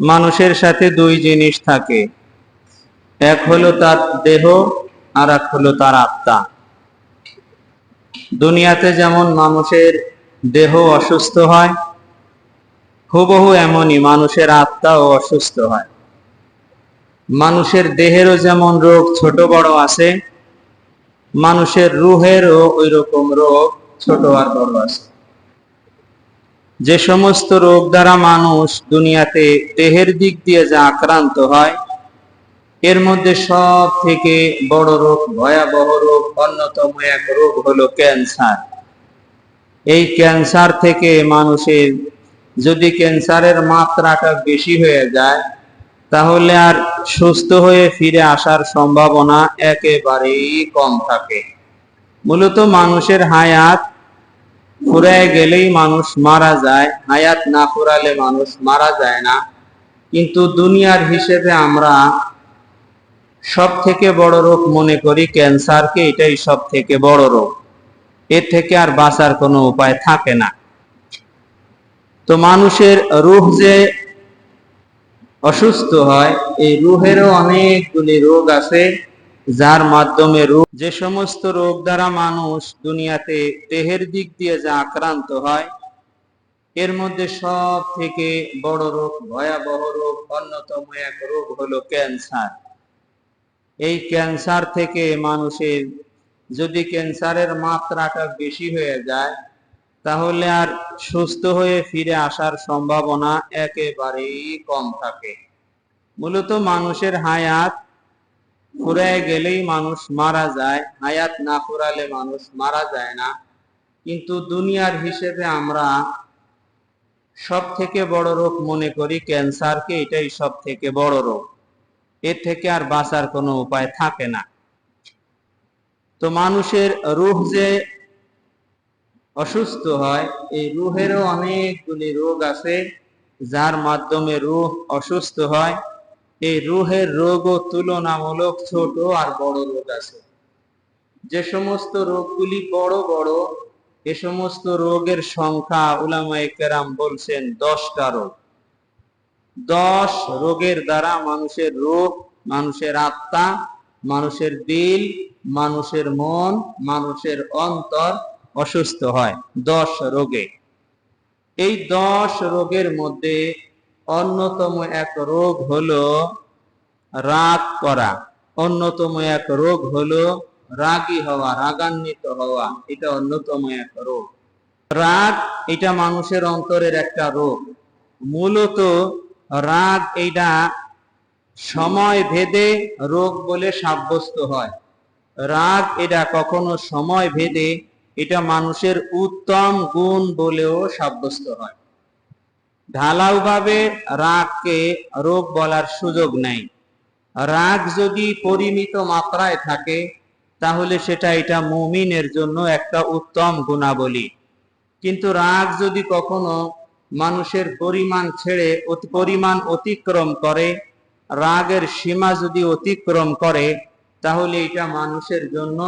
মানুষের সাথে দুই জিনিস থাকে। এক হলো তার দেহ, আর এক হলো তার আত্মা। দুনিয়াতে যেমন মানুষের দেহ অসুস্থ হয়, হুবহু এমনই মানুষের আত্মাও অসুস্থ হয়। মানুষের দেহেরও যেমন রোগ ছোট বড় আছে, মানুষের রুহেরও ওই রকম রোগ ছোট আর বড় আছে। যে সমস্ত রোগ দ্বারা মানুষ দুনিয়াতে দেহের দিক দিয়ে যা আক্রান্ত হয়, এর মধ্যে সব থেকে বড় রোগ, ভয়াবহ রোগ, অন্যতম এক রোগ হলো ক্যান্সার। এই ক্যান্সার থেকে মানুষের যদি ক্যান্সারের মাত্রাটা বেশি হয়ে যায়, তাহলে আর সুস্থ হয়ে ফিরে আসার সম্ভাবনা একেবারেই কম থাকে। মূলত মানুষের হায়াত ফুরায় গেলেই মানুষ মারা যায়, হায়াত না ফুরালে মানুষ মারা যায় না। কিন্তু দুনিয়ার হিসেবে আমরা সব থেকে বড় রোগ মনে করি, ক্যান্সারকে এটাই সব থেকে বড় রোগ। এর থেকে আর বাঁচার কোনো উপায় থাকে না। তো মানুষের রূহ যে অসুস্থ হয়, এই রুহেরও অনেকগুলি রোগ আছে। যার মাধ্যমে রোগ, যে সমস্ত রোগ দ্বারা মানুষ দুনিয়াতে দেহের দিক দিয়ে যা আক্রান্ত হয়, এর মধ্যে সব থেকে বড় রোগ, ভয়াবহ রোগ, অন্যতম এক রোগ হলো ক্যান্সার। এই ক্যান্সার থেকে মানুষের, যদি ক্যান্সারের মাত্রাটা বেশি হয়ে যায়, তাহলে আর সুস্থ হয়ে ফিরে আসার সম্ভাবনা একেবারেই কম থাকে। মূলত মানুষের হায়াত ফুরায় গেলেই মানুষ মারা যায়, হায়াত না ফুরালে মানুষ মারা যায় না। কিন্তু দুনিয়ার হিসেবে আমরা সব থেকে বড় রোগ মনে করি ক্যান্সারকে এটাই সব থেকে বড় রোগ। এর থেকে আর বাঁচার কোনো উপায় থাকে না। তো মানুষের রূহ যে অসুস্থ হয়, এই রুহেরও অনেকগুলি রোগ আছে, যার মাধ্যমে রুহ অসুস্থ হয়। এই রুহের রোগও তুলনামূলক ছোট আর বড় রোগ আছে। যে সমস্ত রোগগুলি বড় বড়, এ সমস্ত রোগের সংখ্যা উলামায়ে কেরাম বলছেন দশটা রোগ। দশ রোগের দ্বারা মানুষের রোগ মানুষের আত্মা, মানুষের দিল, মানুষের মন, মানুষের অন্তর অসুস্থ হয় দশ রোগে। এই দশ রোগের মধ্যে অন্যতম এক রোগ হলো রাগ করা। অন্যতম এক রোগ হলো রাগী হওয়া, রাগান্বিত হওয়া। এটা অন্যতম এক রোগ। রাগ এটা মানুষের অন্তরের একটা রোগ। মূলত রাগ এটা সময় ভেদে রোগ বলে সাব্যস্ত হয়। রাগ এটা কখনো সময় ভেদে এটা মানুষের উত্তম গুণ বলেও সাব্যস্ত হয়। ঢালাওভাবে রাগকে রোগ বলার সুযোগ নেই। রাগ যদি পরিমিত মাত্রায় থাকে, তাহলে সেটা এটা মুমিনের জন্য একটা উত্তম গুণাবলী। কিন্তু রাগ যদি কখনো মানুষের পরিমাণ ছেড়ে পরিমাণ অতিক্রম করে, রাগের সীমা যদি অতিক্রম করে, তাহলে এটা মানুষের জন্য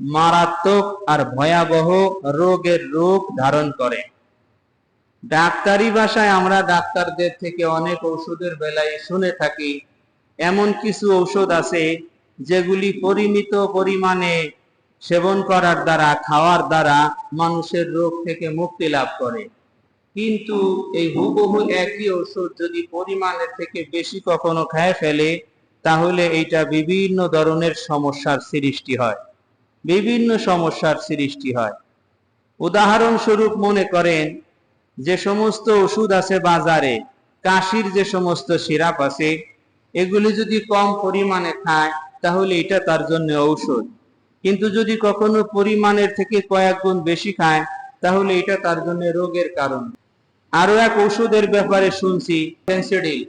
মারাত্মক আর ভয়াবহ রোগের রূপ ধারণ করে। ডাক্তারি ভাষায় আমরা ডাক্তারদের থেকে অনেক ঔষধের বেলায় শুনে থাকি। এমন কিছু ঔষধ আছে যেগুলি পরিমিত পরিমাণে সেবন করার দ্বারা, খাওয়ার দ্বারা মানুষের রোগ থেকে মুক্তি লাভ করে। কিন্তু এই হুবহু একই ওষুধ যদি পরিমাণের থেকে বেশি কখনো খায় ফেলে, তাহলে এইটা বিভিন্ন ধরনের সমস্যার সৃষ্টি হয়। বিভিন্ন সমস্যার সৃষ্টি হয়। উদাহরণস্বরূপ মনে করেন যে সমস্ত ওষুধ আছে বাজারে, কাশির যে সমস্ত সিরাপ আছে, এগুলি যদি কম পরিমাণে খায়, তাহলে এটা তার জন্য ঔষধ। কিন্তু যদি কখনো পরিমাণের থেকে কয়েক গুণ বেশি খায়, তাহলে এটা তার জন্য রোগের কারণ। আরও এক ওষুধের ব্যাপারে শুনছি, ফেন্সিডিল।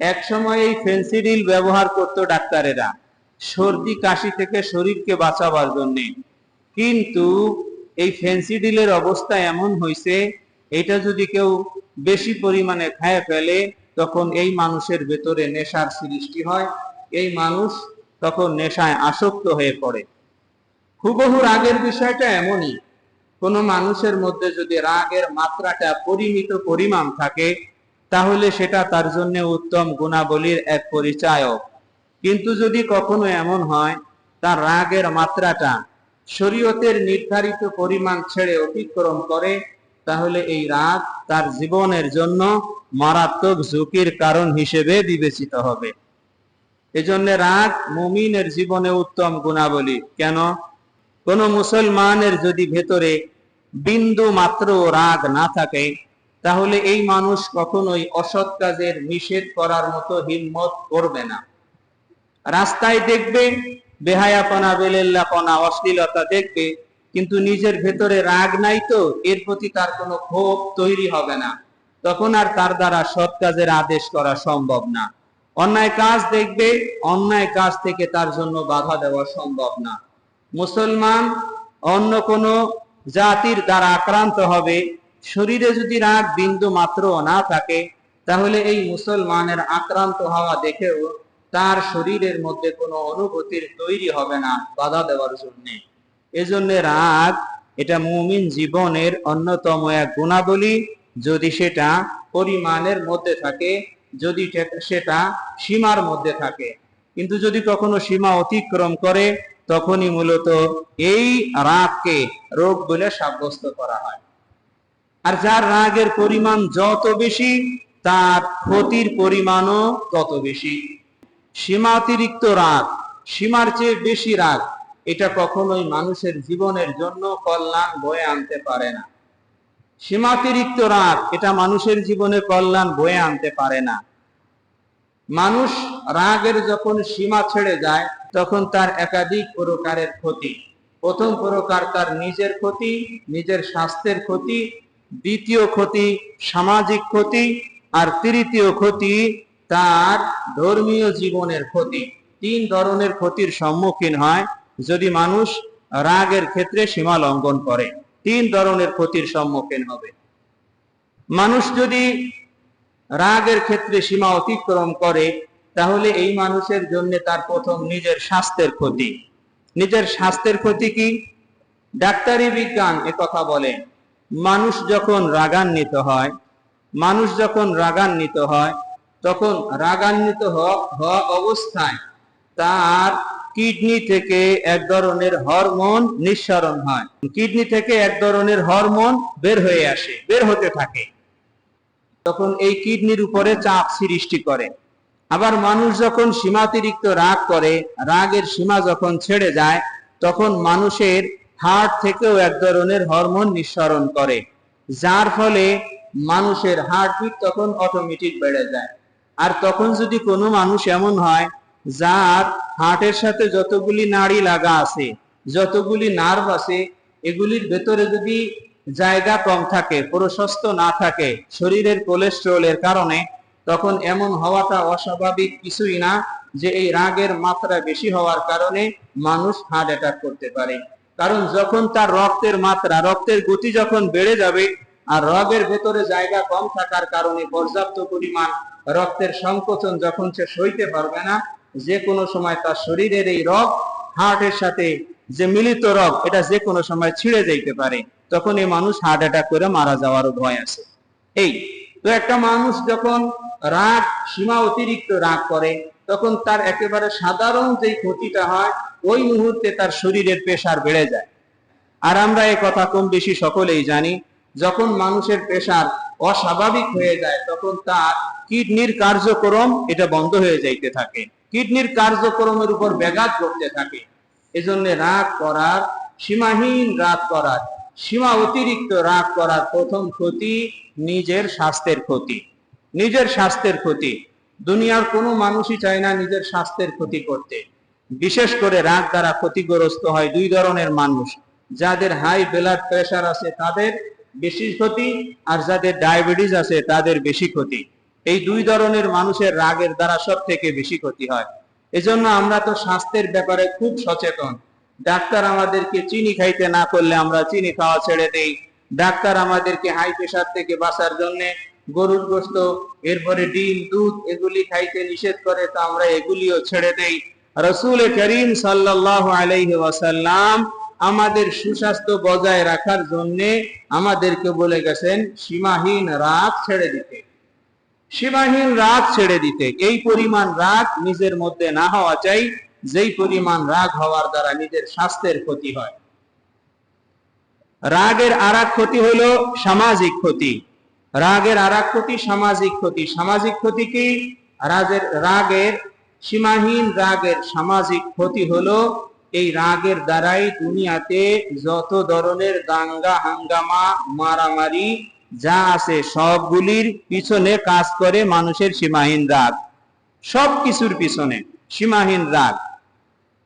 এক সময় এই ফেন্সিডিল ব্যবহার করত ডাক্তারেরা, সর্দি কাশি থেকে শরীরকে বাঁচাবার জন্য। কিন্তু এই ফেন্সিডিলের অবস্থা এমন হয়েছে এটা যদি কেউ বেশি পরিমাণে খায় ফেলে, তখন এই মানুষের ভেতরে নেশার সৃষ্টি হয়। এই মানুষ তখন নেশায় আসক্ত হয়ে পড়ে। হুবহু রাগের বিষয়টা এমনই। কোনো মানুষের মধ্যে যদি রাগের মাত্রাটা পরিমিত পরিমাণ থাকে, তাহলে সেটা তার জন্য উত্তম গুণাবলীর এক পরিচায়ক। কিন্তু যদি কখনো এমন হয়, তার রাগের মাত্রাটা শরীয়তের নির্ধারিত পরিমাণ ছেড়ে অতিক্রম করে তাহলে এই রাগ তার জীবনের জন্য মারাত্মক ঝুঁকির কারণ হিসেবে বিবেচিত হবে। এজন্য রাগ মুমিনের জীবনে উত্তম গুণাবলী। কেন? কোন মুসলমানের যদি ভেতরে বিন্দু মাত্র রাগ না থাকে, তাহলে এই মানুষ কখনোই অসৎ কাজের নিষেধ করার মতো হিম্মত করবে না। রাস্তায় দেখবে, বেহায়াপনা, বেলেল্লাপনা, অশ্লীলতা দেখবে কিন্তু নিজের ভেতরে রাগ নাই তো, এর প্রতি তার কোনো ক্ষোভ তৈরি হবে না। তখন আর তার দ্বারা সৎ কাজের আদেশ করা সম্ভব না। অন্যায় কাজ দেখবে, অন্যায় কাজ থেকে তার জন্য বাধা দেওয়া সম্ভব না। মুসলমান অন্য কোন জাতির দ্বারা আক্রান্ত হবে, শরীরে যদি রাগ বিন্দু মাত্র না থাকে, তাহলে এই মুসলমানের আক্রান্ত হওয়া দেখেও তার শরীরের মধ্যে কোনো অনুভূতির তৈরি হবে না বাধা দেওয়ার জন্য। এজন্য রাগ, এটা মুমিন জীবনের অন্যতম এক গুণাবলী। যদি সেটা পরিমাণের মধ্যে থাকে, যদি সেটা সীমার মধ্যে থাকে। কিন্তু যদি কখনো সীমা অতিক্রম করে, তখনই মূলত এই রাগকে রোগ বলে সাব্যস্ত করা হয়। আর যার রাগের পরিমাণ যত বেশি, তার ক্ষতির পরিমাণও তত বেশি। সীমাতিরিক্ত রাগ, সীমার চেয়ে বেশি রাগ এটা কখনোই মানুষের জীবনের জন্য কল্যাণ বয়ে আনতে পারে না। সীমাতিরিক্ত রাগ, এটা মানুষের জীবনে কল্যাণ বয়ে আনতে পারে না। মানুষ রাগের যখন সীমা ছেড়ে যায়, তখন তার একাধিক প্রকারের ক্ষতি। প্রথম প্রকার তার নিজের ক্ষতি, নিজের স্বাস্থ্যের ক্ষতি, দ্বিতীয় ক্ষতি সামাজিক ক্ষতি, আর তৃতীয় ক্ষতি তার ধর্মীয় জীবনের ক্ষতি। তিন ধরনের ক্ষতির সম্মুখীন হয়। যদি মানুষ রাগের ক্ষেত্রে সীমা লঙ্ঘন করে, তিন ধরনের ক্ষতির সম্মুখীন হবে। মানুষ যদি রাগের ক্ষেত্রে সীমা অতিক্রম করে, তাহলে এই মানুষের জন্য তার প্রথম নিজের স্বাস্থ্যের ক্ষতি। নিজের স্বাস্থ্যের ক্ষতি কি? ডাক্তারি বিজ্ঞান কথা বলে, মানুষ যখন রাগান্বিত হয়, মানুষ যখন রাগান্বিত হয়, তখন রাগান্বিত হওয়া অবস্থায় তার কিডনি থেকে এক ধরনের হরমোন নিঃসরণ হয়। কিডনি থেকে এক ধরনের হরমোন বের হয়ে আসে, বের হতে থাকে। তখন এই কিডনির উপরে চাপ সৃষ্টি করে, আবার মানুষ যখন সীমাতিরিক্ত রাগ করে, রাগের সীমা যখন ছেড়ে যায়, তখন মানুষের হার্ট থেকেও এক ধরনের হরমোন নিঃসরণ করে, যার ফলে মানুষের হার্টবিট তখন অটোমেটিক বেড়ে যায়। আর তখন যদি কোনো মানুষ এমন হয় যার হার্টের সাথে যতগুলি নাড়ি লাগা আছে, যতগুলি নার্ভ আছে, এগুলির ভেতরে যদি জায়গা কম থাকে, প্রশস্ত না থাকে, শরীরের কোলেস্ট্রলের কারণে, তখন এমন হওয়াটা অস্বাভাবিক কিছুই না যে এই রাগের মাত্রা বেশি হওয়ার কারণে মানুষ হার্ট অ্যাটাক করতে পারে। কারণ যখন তার রক্তের মাত্রা, রক্তের গতি যখন বেড়ে যাবে আর রগের ভেতরে জায়গা কম থাকার কারণে পর্যাপ্ত পরিমাণ রক্তের সংকোচন যখন সে সইতে পারবে না যে কোনো সময় তার শরীরের এই রগ হার্টের সাথে যে মিলিত রগ, এটা যে কোনো সময় ছিঁড়ে যাইতে পারে। তখন এই মানুষ হার্ট অ্যাটাক করে মারা যাওয়ারও ভয় আছে। এই, তো একটা মানুষ যখন রাগ, সীমা অতিরিক্ত রাগ করে, তখন তার একেবারে সাধারণ যে ক্ষতিটা হয়, ওই মুহূর্তে তার শরীরের প্রেশার বেড়ে যায়। আর আমরা এই কথা কম বেশি সকলেই জানি, যখন মানুষের প্রেশার অস্বাভাবিক হয়ে যায়, তখন তার কিডনির কার্যক্রম এটা বন্ধ হয়ে যাইতে থাকে। কিডনির কার্যক্রমের উপর ব্যাঘাত ঘটতে থাকে। এজন্য রাগ করার, সীমাহীন রাগ করার, সীমা অতিরিক্ত রাগ করার প্রথম ক্ষতি নিজের স্বাস্থ্যের ক্ষতি। নিজের স্বাস্থ্যের ক্ষতি। দুনিয়ার কোনো মানুষই চায় না নিজের স্বাস্থ্যের ক্ষতি করতে। বিশেষ করে রাগ দ্বারা ক্ষতিগ্রস্ত হয় দুই ধরনের মানুষ। যাদের হাই ব্লাড প্রেশার আছে তাদের বেশি ক্ষতি আর যাদের ডায়াবেটিস আছে তাদের বেশি ক্ষতি। এই দুই ধরনের মানুষের রাগের দ্বারা সব থেকে বেশি ক্ষতি হয়। এজন্য আমরা তো স্বাস্থ্যের ব্যাপারে খুব সচেতন। ডাক্তার আমাদেরকে চিনি খাইতে না করলে আমরা চিনি খাওয়া ছেড়ে দেই। ডাক্তার আমাদেরকে হাই প্রেশার থেকে বাঁচার জন্য গরুর গোস্ত, এরপরে ডিম, দুধ এগুলি খাইতে নিষেধ করে তো আমরা এগুলিও ছেড়ে দেই। রসুল করিম সাল্লাহ আলাইহি আমাদের সুস্বাস্থ্য বজায় রাখার জন্য আমাদেরকে বলে গেছেন, সীমাহীন রাগ ছেড়ে দিতে। সীমাহীন রাগ ছেড়ে দিতে। এই পরিমাণ রাগ নিজের মধ্যে না হওয়া চাই, যেই পরিমাণ রাগ হওয়ার দ্বারা নিজের স্বাস্থ্যের ক্ষতি হয়। রাগের আর ক্ষতি হলো সামাজিক ক্ষতি। রাগের আর ক্ষতি সামাজিক ক্ষতি। সামাজিক ক্ষতি কি? রাগের রাগের, সীমাহীন রাগের সামাজিক ক্ষতি হলো এই রাগের দ্বারাই দুনিয়াতে যত ধরনের দাঙ্গা, হাঙ্গামা, মারামারি যা আছে সবগুলির পিছনে কাজ করে মানুষের সীমাহীন রাগ। সব কিছুর পিছনে সীমাহীন রাগ।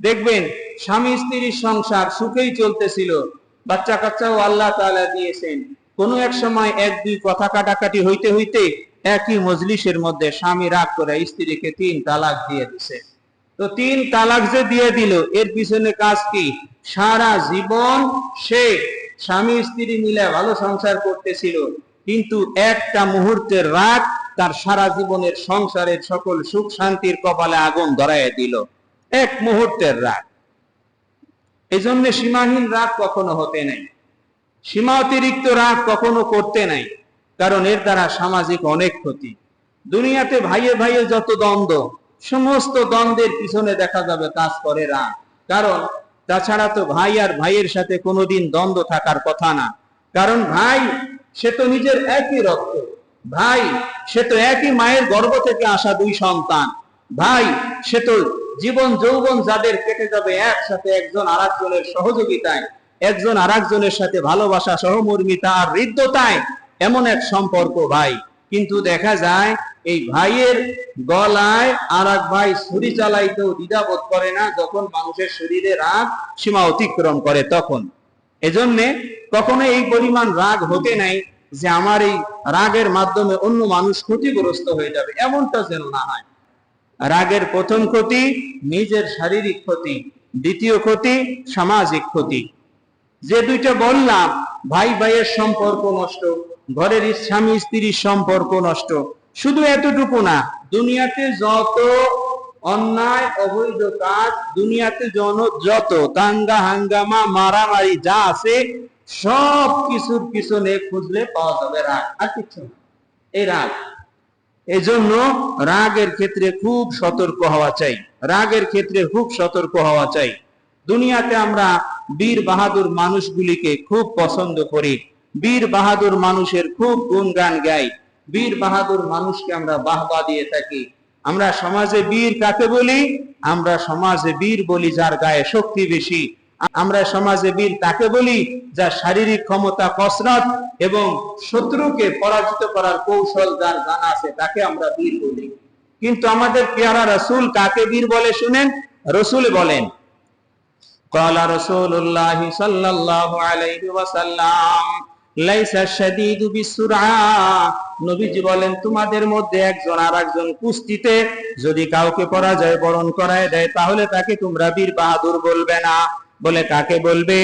দেখবেন, স্বামী স্ত্রীর সংসার সুখেই চলতেছিল। বাচ্চা কাচ্চাও আল্লাহ তাআলা দিয়েছেন। কোন এক সময় এক, দুই কথা কাটাকাটি হইতে হইতে একই মজলিসের মধ্যে স্বামী রাগ করে স্ত্রীকে তিন তালাক দিয়ে দিছে। তো তিন তালাক যে দিয়ে দিল, এর পিছনে কাজ কি? সারা জীবন সে স্বামী স্ত্রী মিলে ভালো সংসার করতেছিল, কিন্তু একটা মুহূর্তের রাগ তার সারা জীবনের সংসারের সকল সুখ শান্তির কপালে আগুন ধরাইয়া দিল। এক মুহূর্তের রাগ। এই জন্য সীমাহীন রাগ কখনো হতে নাই। সীমা অতিরিক্ত রাগ কখনো করতে নাই, কারণ এর দ্বারা সামাজিক অনেক ক্ষতি। দুনিয়াতে ভাইয়ে ভাইয়ে যত দ্বন্দ্ব, সমস্ত দ্বন্দ্বের পিছনে দেখা যাবে কাজ করে রাগ। কারণ তাছাড়া তো ভাই আর ভাইয়ের সাথে কোনোদিন দ্বন্দ্ব থাকার কথা না। কারণ ভাই, সে তো নিজের একই রক্ত। ভাই, সে তো একই মায়ের গর্ভ থেকে আসা দুই সন্তান। ভাই, সে তো জীবন যৌবন যাদের কেটে যাবে একসাথে একজন আর আরেকজনের সহযোগিতায়, একজন আরেকজনের সাথে ভালোবাসা, সহমর্মিতা আর হৃদ্যতায় এমন এক সম্পর্ক ভাই। কিন্তু দেখা যায় এই ভাইয়ের গলায় আর এক ভাই ছুরি চালাইতেও দ্বিধাবোধ করে না, যখন মানুষের শরীরে রাগ সীমা অতিক্রম করে তখন। এজন্যে কখনো এই পরিমাণ রাগ হতে নাই যে আমার এই রাগের মাধ্যমে অন্য মানুষ ক্ষতিগ্রস্ত হয়ে যাবে, এমনটা যেন না হয়। রাগের প্রথম ক্ষতি নিজের শারীরিক ক্ষতি, দ্বিতীয় ক্ষতি সামাজিক ক্ষতি। যে দুইটা বললাম ভাই ভাইয়ের সম্পর্ক নষ্ট, ঘরের স্বামী স্ত্রীর সম্পর্ক নষ্ট শুধু এতটুকু না, দুনিয়াতে যত অন্যায়, অবৈধ কাজ, দুনিয়াতে জন যত দাঙ্গা, হাঙ্গামা, মারামারি যা আছে, সব কিছুর পিছনে খুঁজলে পাওয়া যাবে রাগ। আর কিছু এই রাগ। এজন্য রাগের ক্ষেত্রে খুব সতর্ক হওয়া চাই। রাগের ক্ষেত্রে খুব সতর্ক হওয়া চাই। দুনিয়াতে আমরা বীর বাহাদুর মানুষগুলিকে খুব পছন্দ করি। বীর বাহাদুর মানুষের খুব গুণগান গাই। বীর বাহাদুর মানুষকে আমরা বাহবা দিয়ে থাকি। আমরা সমাজে বীর কাকে বলি? আমরা সমাজে বীর বলি যার গায়ে শক্তি বেশি। আমরা সমাজে বীর তাকে বলি? যার শারীরিক ক্ষমতা কসরত এবং শত্রুকে পরাজিত করার কৌশল যার জানা আছে, তাকে আমরা বীর বলি। কিন্তু আমাদের পেয়ারা রসুল কাকে বীর বলে শুনেন? রসুল বলেন, কলা রসুল্লাহ সাল্লাহ আলাইহি ওয়াসাল্লাম নবীজি বলেন, তোমাদের মধ্যে একজন আর একজন কুস্তিতে যদি কাউকে পরাজয় বরণ করায় দেয়, তাহলে তাকে তোমরা বীর বাহাদুর বলবে না। বলে কাকে বলবে?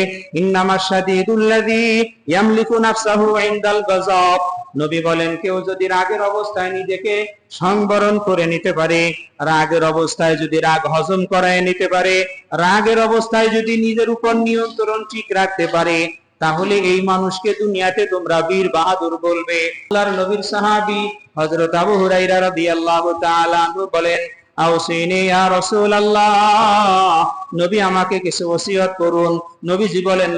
নবী বলেন, কেউ যদি রাগের অবস্থায় নিজেকে সংবরণ করে নিতে পারে, রাগের অবস্থায় যদি রাগ হজম করায় নিতে পারে, রাগের অবস্থায় যদি নিজের উপর নিয়ন্ত্রণ ঠিক রাখতে পারে তাহলে এই মানুষকে দুনিয়াতে তোমরা বীর বাহাদুর বলবে। আল্লাহর নবীর সাহাবী হযরত আবু হুরায়রা রাদিয়াল্লাহু তাআলা বলেন, আউসিনি ইয়া রাসূলুল্লাহ। নবী আমাকে কিছু ওসিয়ত করুন। নবীজি বলেন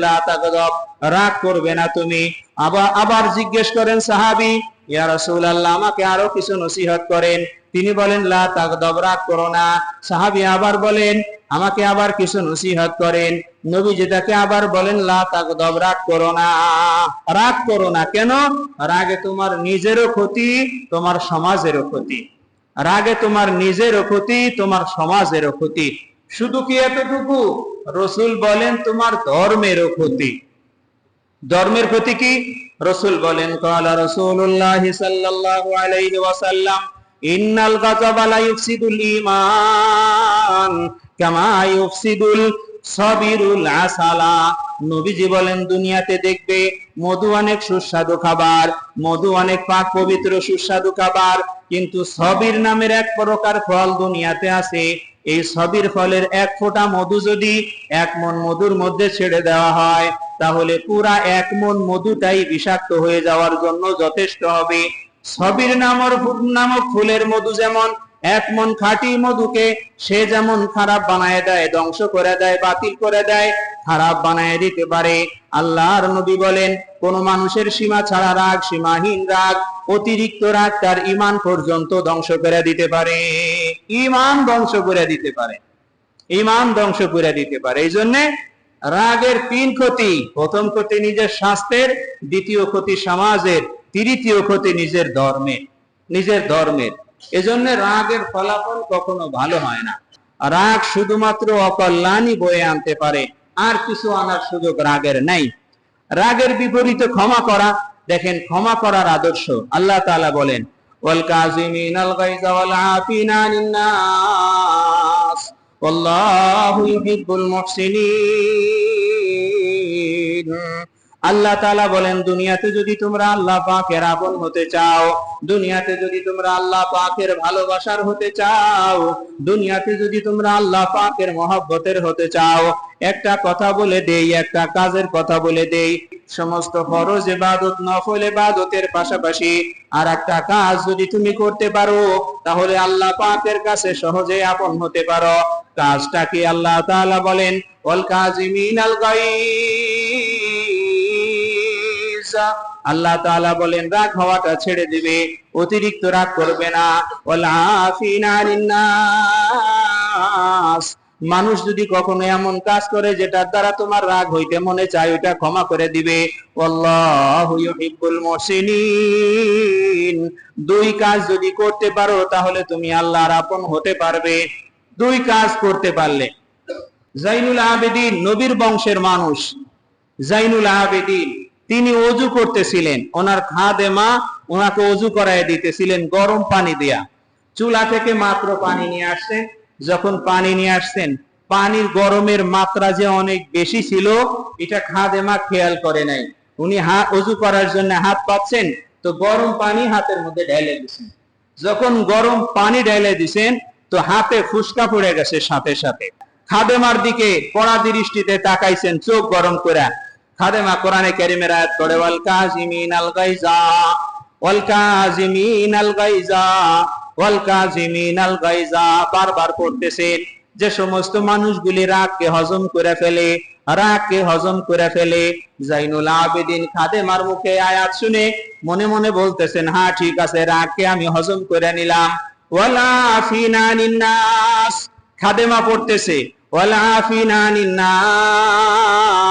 রাগ করবে না তুমি। আবার আবার জিজ্ঞেস করেন সাহাবী, ইয়া রাসূলুল্লাহ, আমাকে আরও কিছু নসিহত করেন। তিনি বলেন, লা তাগদাব, রাগ করো না। সাহাবী আবার বলেন আমাকে আবার কিছু নসিহত করেন। নবীজি তাকে আবার বলেন, লা তাগদাব, রাগ করো না। রাগ করো না কেন? রাগে তোমার নিজেরও ক্ষতি, তোমার সমাজেরও ক্ষতি। রাগে তোমার নিজেরও ক্ষতি, তোমার সমাজেরও ক্ষতি। শুধু কি এতটুকু? রসুল বলেন, তোমার ধর্মেরও ক্ষতি। ধর্মের ক্ষতি কি? রসুল বলেন, কালা রসুল্লাহ সাল্লাল্লাহু আলাইহি ওয়াসাল্লাম ইন্নাল আসালা। নবীজি বলেন, দুনিয়াতে দেখবে মধু অনেক সুস্বাদু খাবার, মধু অনেক পাক পবিত্র সুস্বাদু খাবার, কিন্তু সবির নামের এক প্রকার ফল দুনিয়াতে আছে। এই সবির ফলের এক ফোঁটা মধু যদি এক মন মধুর মধ্যে ছেড়ে দেওয়া হয়, তাহলে পুরা এক মন মধুটাই বিষাক্ত হয়ে যাওয়ার জন্য যথেষ্ট হবে। সবির নামর নামক ফুলের মধু যেমন, এক মন খাঁটি মধুকে সে যেমন খারাপ বানায় দেয়, ধ্বংস করে দেয়, বাতিল করে দেয়, খারাপ বানায় দিতে পারে। আল্লাহর নবী বলেন, কোন মানুষের সীমা ছাড়া রাগ, সীমাহীন রাগ অতিরিক্ত রাগ তার ইমান পর্যন্ত ধ্বংস করে দিতে পারে। ইমান ধ্বংস করে দিতে পারে। ইমান ধ্বংস করে দিতে পারে। এই জন্যে রাগের তিন ক্ষতি। প্রথম ক্ষতি নিজের স্বাস্থ্যের, দ্বিতীয় ক্ষতি সমাজের। তৃতীয় ক্ষতি নিজের ধর্মের নিজের ধর্মের। এজন্য রাগের ফলাফল কখনো ভালো হয় না। রাগ শুধুমাত্র অকল্যাণই বয়ে আনতে পারে, আর কিছু আনার সুযোগ রাগের নেই। রাগের বিপরীতে ক্ষমা করা, দেখেন ক্ষমা করার আদর্শ আল্লাহ তাআলা বলেন, ওয়াল কাযিমিনাল গায়যা ওয়াল আফিনা ওয়াল্লাহু মুহসিনিন। আল্লাহ তাআলা বলেন, দুনিয়াতে যদি তোমরা আল্লাহ পাকের আপন হতে চাও, দুনিয়াতে যদি তোমরা আল্লাহ পাকের ভালোবাসার হতে চাও, দুনিয়াতে যদি তোমরা আল্লাহ পাকের মহব্বতের হতে চাও, একটা কথা বলে দেই, একটা কাজের কথা বলে দেই, সমস্ত ফরজ ইবাদত, নফল ইবাদতের পাশাপাশি আর একটা কাজ যদি তুমি করতে পারো, তাহলে আল্লাহ পাকের কাছে সহজে আপন হতে পারো। কাজটাকে আল্লাহ তাআলা বলেন? ওয়াল কাজিমিনাল গায়জ আল্লাহ তাআলা বলেন, রাগ হওয়াটা ছেড়ে দিবে, অতিরিক্ত রাগ করবে না। মানুষ যদি কখনো এমন কাজ করে যেটার দ্বারা তোমার রাগ হইতে মনে চায়, ওইটা ক্ষমা করে দিবে। দুই কাজ যদি করতে পারো, তাহলে তুমি আল্লাহর আপন হতে পারবে। দুই কাজ করতে পারলে। জাইনুল আবেদিন, নবীর বংশের মানুষ। জাইনুল আবেদিন। তিনি অজু করতেছিলেন। ওনার খাদেমা ওনাকে অজু করায় দিতেছিলেন গরম পানি দেয়া। চুলা থেকে মাত্র পানি নিয়ে আসছেন যখন পানি নিয়ে আসছেন, পানির গরমের মাত্রা যে অনেক বেশি ছিল, এটা খাদেমা খেয়াল করে নাই। উনি হাত অজু করার জন্য হাত পাচ্ছেন তো গরম পানি হাতের মধ্যে ঢেলে দিছেন। যখন গরম পানি ঢেলে দিছেন, তো হাতে ফুসকা পড়ে গেছে সাথে সাথে। খাদেমার দিকে কড়া দৃষ্টিতে তাকাইছেন, চোখ গরম করে খাদেমা কোরআনে কারিমের আয়াত পড়ে, ওয়াল কাজিমিন আল গাইজা, ওয়াল কাজিমিন আল গাইজা, ওয়াল কাজিমিন আল গাইজা। বারবার পড়তেছেন যে সমস্ত মানুষগুলি রাগকে হজম করে ফেলে, রাগকে হজম করে ফেলে। জাইনুল আবেদিন খাদেমার মুখে আয়াত শুনে মনে মনে বলতেছেন হ্যাঁ ঠিক আছে, রাগকে আমি হজম করে নিলাম। ওয়ালা আফিনা আনিন নাস খাদেমা পড়তেছে, ওয়ালা আফিনা আনিন নাস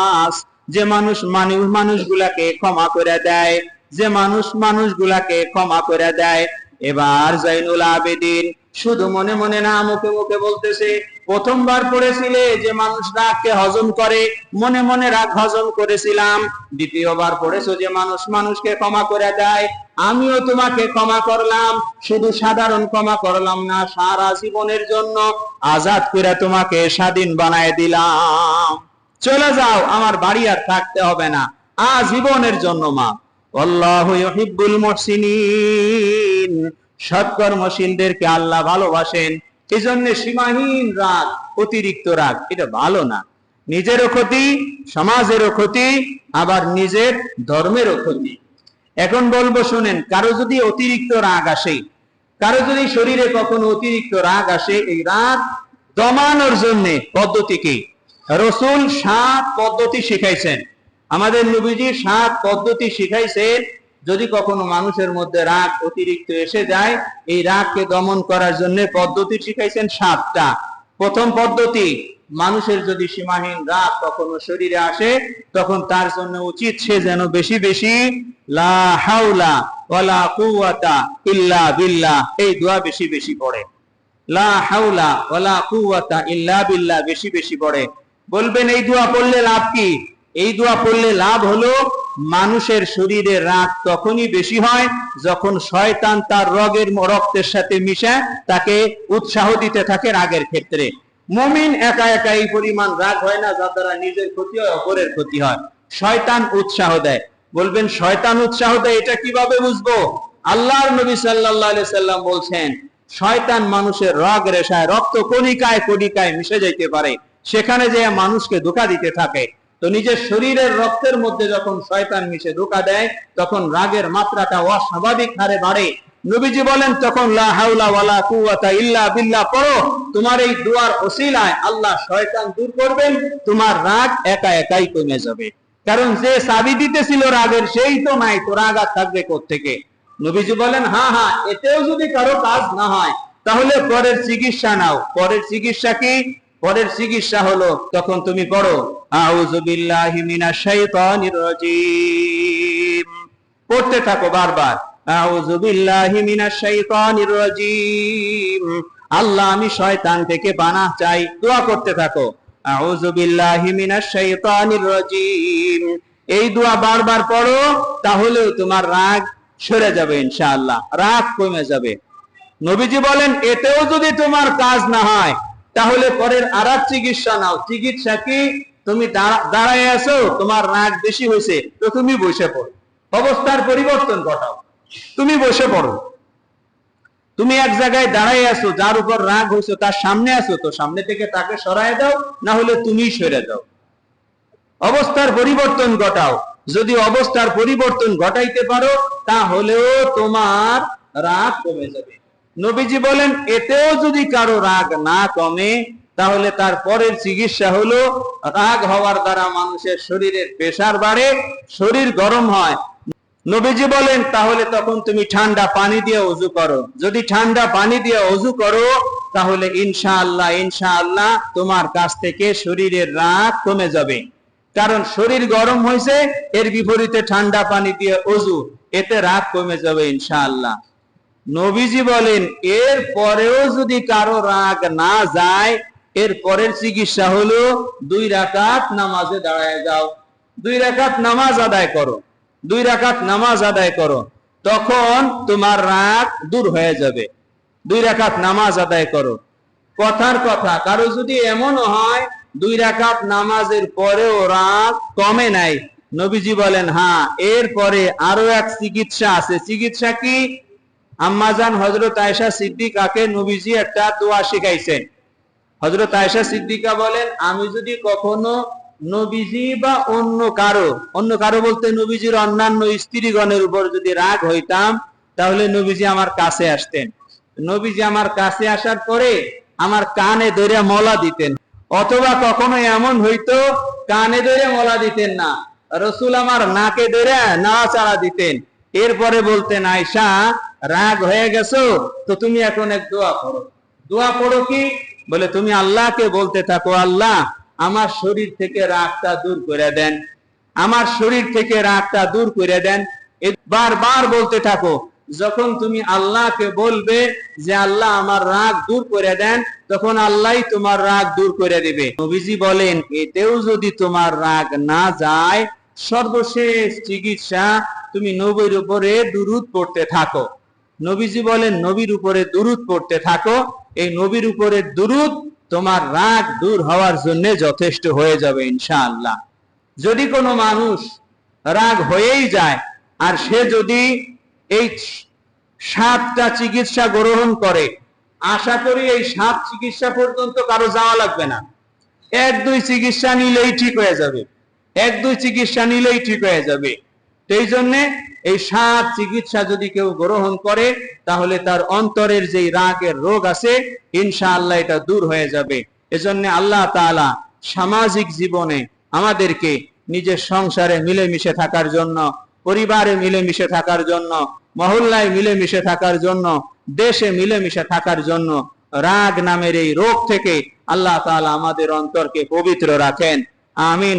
যে মানুষ মানুষ মানুষগুলাকে ক্ষমা করে দেয়, যে মানুষ মানুষগুলাকে ক্ষমা করে দেয়। এবার জাইনুল আবেদিন শুধু মনে মনে না মুখে মুখে বলতেছে, প্রথমবার পড়েছিলে যে মানুষ রাগকে হজম করে, মনে মনে রাগ হজম করেছিলাম। দ্বিতীয়বার পড়েছো যে মানুষ মানুষকে ক্ষমা করে দেয়, আমিও তোমাকে ক্ষমা করলাম। শুধু সাধারণ ক্ষমা করলাম না, সারা জীবনের জন্য আজাদ করে তোমাকে স্বাধীন বানায় দিলাম। চলে যাও, আমার বাড়ি আর থাকতে হবে না। আজীবনের জন্য মা। আল্লাহ ইউহিব্বুল মুহসিনিন। সৎকর্মশীলদেরকে আল্লাহ ভালোবাসেন। সীমাহীন রাগ, অতিরিক্ত রাগ, এটা ভালো না। নিজেরও ক্ষতি, সমাজেরও ক্ষতি, আবার নিজের ধর্মেরও ক্ষতি। এখন বলব, শুনেন, কারও যদি অতিরিক্ত রাগ আসে, কারও যদি শরীরে কখনো অতিরিক্ত রাগ আসে, এই রাগ দমানোর জন্য পদ্ধতি কি? রসুল সাত পদ্ধতি শিখাইছেন। আমাদের নবীজি সাত পদ্ধতি শিখাইছেন। যদি কখনো মানুষের মধ্যে রাগ অতিরিক্ত এসে যায়, এই রাগকে দমন করার জন্য পদ্ধতি শিখাইছেন সাতটা। প্রথম পদ্ধতি, মানুষের যদি সীমাহীন রাগ কখনো শরীরে আসে, তখন তার জন্য উচিত সে যেন বেশি বেশি, লা হাওলা ওয়ালা কুওয়াতা ইল্লা বিল্লাহ, এই দোয়া বেশি বেশি পড়ে। লা হাওলা ওয়ালা কুওয়াতা ইল্লা বিল্লাহ, বেশি বেশি পড়ে। বলবেন, এই দোয়া পড়লে লাভ কি? এই দোয়া পড়লে লাভ হলো, মানুষের শরীরে রাগ তখনই বেশি হয় যখন শয়তান তার রগের রক্তের সাথে মিশে, তাকে উৎসাহ দিতে থাকে রাগের ক্ষেত্রে। মমিন একা একা এই পরিমাণ রাগ হয় না যার দ্বারা নিজের ক্ষতি হয়, অপরের ক্ষতি হয়। শয়তান উৎসাহ দেয়। বলবেন, শয়তান উৎসাহ দেয়, এটা কীভাবে বুঝব? আল্লাহর নবী সাল্লাল্লাহু আলাইহি সাল্লাম বলছেন, শয়তান মানুষের রগ রেশায়, রক্ত কণিকায় কণিকায় মিশে যাইতে পারে। সেখানে যে মানুষকে ধোকা দিতে থাকে, তো নিজের শরীরের রক্তের মধ্যে যখন শয়তান মিশে ঢোকা দেয়, তখন রাগের মাত্রাটা অস্বাভাবিক হারে বাড়ে। নবীজি বলেন, তখন ইল্লা বিল্লাহ পড়ো। তোমার এই দুয়ার ওসিলায় আল্লাহ শয়তান দূর করবেন, তোমার রাগ একা একাই কমে যাবে। কারণ যে চাবি দিতেছিল রাগের, সেই তো নাই, তো রাগ আর থাকবে থেকে নবীজি বলেন হ্যাঁ হ্যাঁ এতেও যদি কারও কাজ না হয়, তাহলে পরের চিকিৎসা নাও। পরের চিকিৎসা কি? পরের চিকিৎসা হলো, তখন তুমি পড়ো, আউযু বিল্লাহি মিনাশ শাইতানির রাজিম। পড়তে থাকো বারবার, আউযু বিল্লাহি মিনাশ শাইতানির রাজিম। আল্লাহ, আমি শয়তান থেকে পানাহ চাই, দোয়া করতে থাকো, আউযু বিল্লাহি মিনাশ শাইতানির রাজিম। এই দোয়া বারবার পড়ো, তাহলেও তোমার রাগ সরে যাবে ইনশাআল্লাহ, রাগ কমে যাবে। নবীজি বলেন, এতেও যদি তোমার কাজ না হয় তাহলে পরের আর চিকিৎসা নাও। চিকিৎসা কি? তুমি দাঁড়ায় আছো, তোমার রাগ বেশি হয়েছে, তো তুমি বসে পড়ো। অবস্থার পরিবর্তন ঘটাও। তুমি বসে পড়ো। তুমি এক জায়গায় দাঁড়ায় আছো, যার উপর রাগ হয়েছে, তার সামনে আছো, তো সামনে থেকে তাকে সরায় দাও, না হলে তুমি সরে দাও অবস্থার পরিবর্তন ঘটাও। যদি অবস্থার পরিবর্তন ঘটাইতে পারো, তাহলেও তোমার রাগ কমে যাবে। নবীজি বলেন, এতেও যদি কারও রাগ না কমে, তাহলে তার পরের চিকিৎসা হলো, রাগ হওয়ার দ্বারা মানুষের শরীরের প্রেসার বাড়ে, শরীর গরম হয়। নবীজি বলেন, তাহলে তখন তুমি ঠান্ডা পানি দিয়ে অজু করো। যদি ঠান্ডা পানি দিয়ে অজু করো, তাহলে ইনশাআল্লাহ ইনশাআল্লাহ তোমার কাছ থেকে শরীরের রাগ কমে যাবে। কারণ শরীর গরম হয়েছে, এর বিপরীতে ঠান্ডা পানি দিয়ে অজু এতে রাগ কমে যাবে ইনশাআল্লাহ। নবীজি বলেন, এর পরেও যদি কারও রাগ না যায়, এর পরের চিকিৎসা হলো দুই রাকাত নামাজে দাঁড়ায় যাও। দুই রাকাত নামাজ আদায় করো, দুই রাকাত নামাজ আদায় করো, তখন তোমার রাগ দূর হয়ে যাবে। দুই রাকাত নামাজ আদায় করো। কথার কথা, কারও যদি এমন হয়, দুই রাকাত নামাজের পরেও রাগ কমে নাই। নবীজি বলেন হ্যাঁ এরপরে আরও এক চিকিৎসা আছে। চিকিৎসা কি? আম্মাজান হজরত আয়েশা সিদ্দিকাকে নবীজি একটা দোয়া শিখাইছেন। হজরত আয়েশা সিদ্দিকা বলেন, আমি যদি কখনো নবীজি বা অন্য কারও অন্য কারও বলতে নবীজির অন্যান্য স্ত্রীগণের উপর যদি রাগ হইতাম, তাহলে নবীজি আমার কাছে আসতেন। নবীজি আমার কাছে আসার পরে আমার কানে ধরে মলা দিতেন। অথবা কখনো এমন হইতো, কানে ধরে মলা দিতেন না। রসুল আমার নাকে ধরে না নাড়াচাড়া দিতেন। এরপরে বলতেন আয়সা রাগ হয়ে গেছো, তো তুমি এখন এক দোয়া করো দোয়া পড়ো কি? বলে, তুমি আল্লাহকে বলতে থাকো, আল্লাহ, আমার শরীর থেকে রাগটা দূর করে দেন। আমার শরীর থেকে রাগটা দূর করে দেন। বারবার বলতে থাকো, যখন তুমি আল্লাহকে বলবে যে, আল্লাহ, আমার রাগ দূর করে দেন, তখন আল্লাহই তোমার রাগ দূর করে দিবে। নবীজি বলেন, এতেও যদি তোমার রাগ না যায়, সর্বশেষ চিকিৎসা তুমি নবীর উপরে দুরুদ পড়তে থাকো। নবীজি বলেন, নবীর উপরে দুরুদ পড়তে থাকো। এই নবীর উপরে দুরুদ তোমার রাগ দূর হওয়ার জন্য যথেষ্ট হয়ে যাবে, ইনশাআল্লাহ। যদি কোনো মানুষ রাগ হয়েই যায়, আর সে যদি এই সাতটা চিকিৎসা গ্রহণ করে, আশা করি এই সাত চিকিৎসা পর্যন্ত কারও যাওয়া লাগবে না। এক দুই চিকিৎসা নিলেই ঠিক হয়ে যাবে। এক দুই চিকিৎসা নিলেই ঠিক হয়ে যাবে। সেই জন্য এই সাত চিকিৎসা যদি কেউ গ্রহণ করে, তাহলে তার অন্তরের যে রাগের রোগ আছে, ইনশাআল্লাহ এটা দূর হয়ে যাবে। এজন্য আল্লাহ তাআলা সামাজিক জীবনে আমাদেরকে নিজের সংসারে মিলেমিশে থাকার জন্য, পরিবারে মিলেমিশে থাকার জন্য, মহল্লায় মিলেমিশে থাকার জন্য, দেশে মিলেমিশে থাকার জন্য রাগ নামের এই রোগ থেকে আল্লাহ তাআলা আমাদের অন্তরকে পবিত্র রাখেন। আমিন।